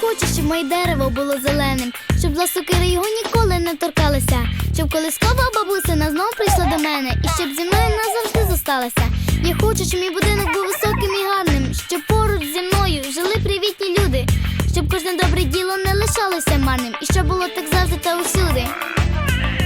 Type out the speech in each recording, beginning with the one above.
хочу, щоб моє дерево було зеленим, щоб зла сокира його ніколи не торкалася, щоб колискова бабусина знов прийшла до мене, і щоб зі мною назавжди зосталася. Я хочу, щоб мій будинок був високим і гарним, щоб поруч зі мною жили привітні люди, щоб кожне добре діло не лишалося марним, і щоб було так завжди та усюди.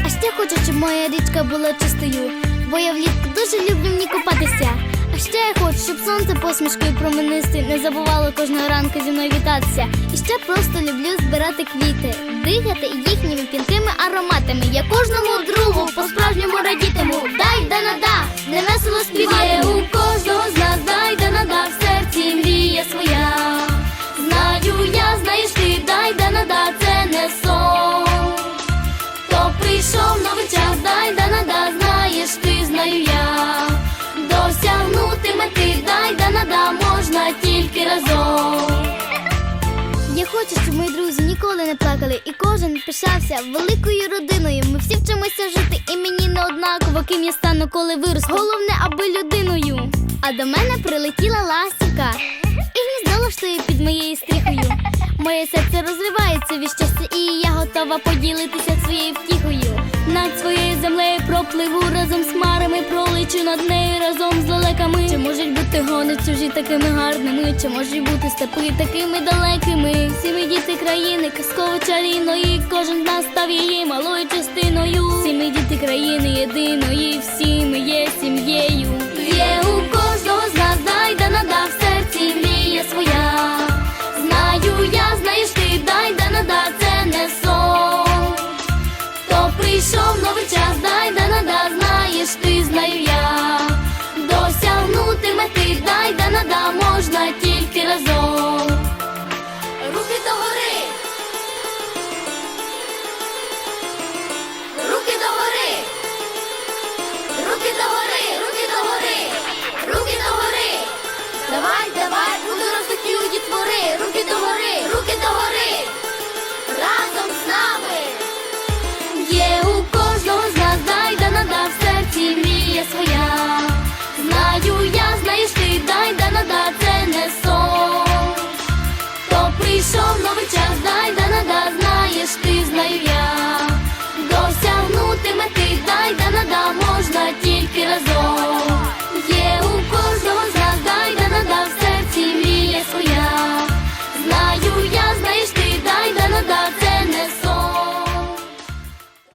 А ще хочу, щоб моя річка була чистою, бо я влітку дуже люблю в ній купатися. А ще я хочу, щоб сонце посмішкою променисти не забувало кожного ранку зі мною вітатися. І ще просто люблю збирати квіти, дихати їхніми пінкими ароматами. Я кожному другу по-справжньому радітиму. Дай да нада, невесело співає у разом. Я хочу, щоб мої друзі ніколи не плакали, і кожен пишався великою родиною. Ми всі вчимося жити, і мені не однаково, ким я стану, коли виросту. Головне, аби людиною. А до мене прилетіла ластівка і гніздо лаштує під моєю стріхою. Моє серце розривається від щастя, і я готова поділитися своєю втіхою. Над своєю землею пропливу разом з марами, пролечу над нею разом з лелеками. Чи можуть бути гони чужі такими гарними? Чи можуть бути степи такими далекими? Всі ми діти країни, казково чарівної, кожен з нас став її малою частиною. Всі ми діти країни єдиної, всі ми є сім'єю.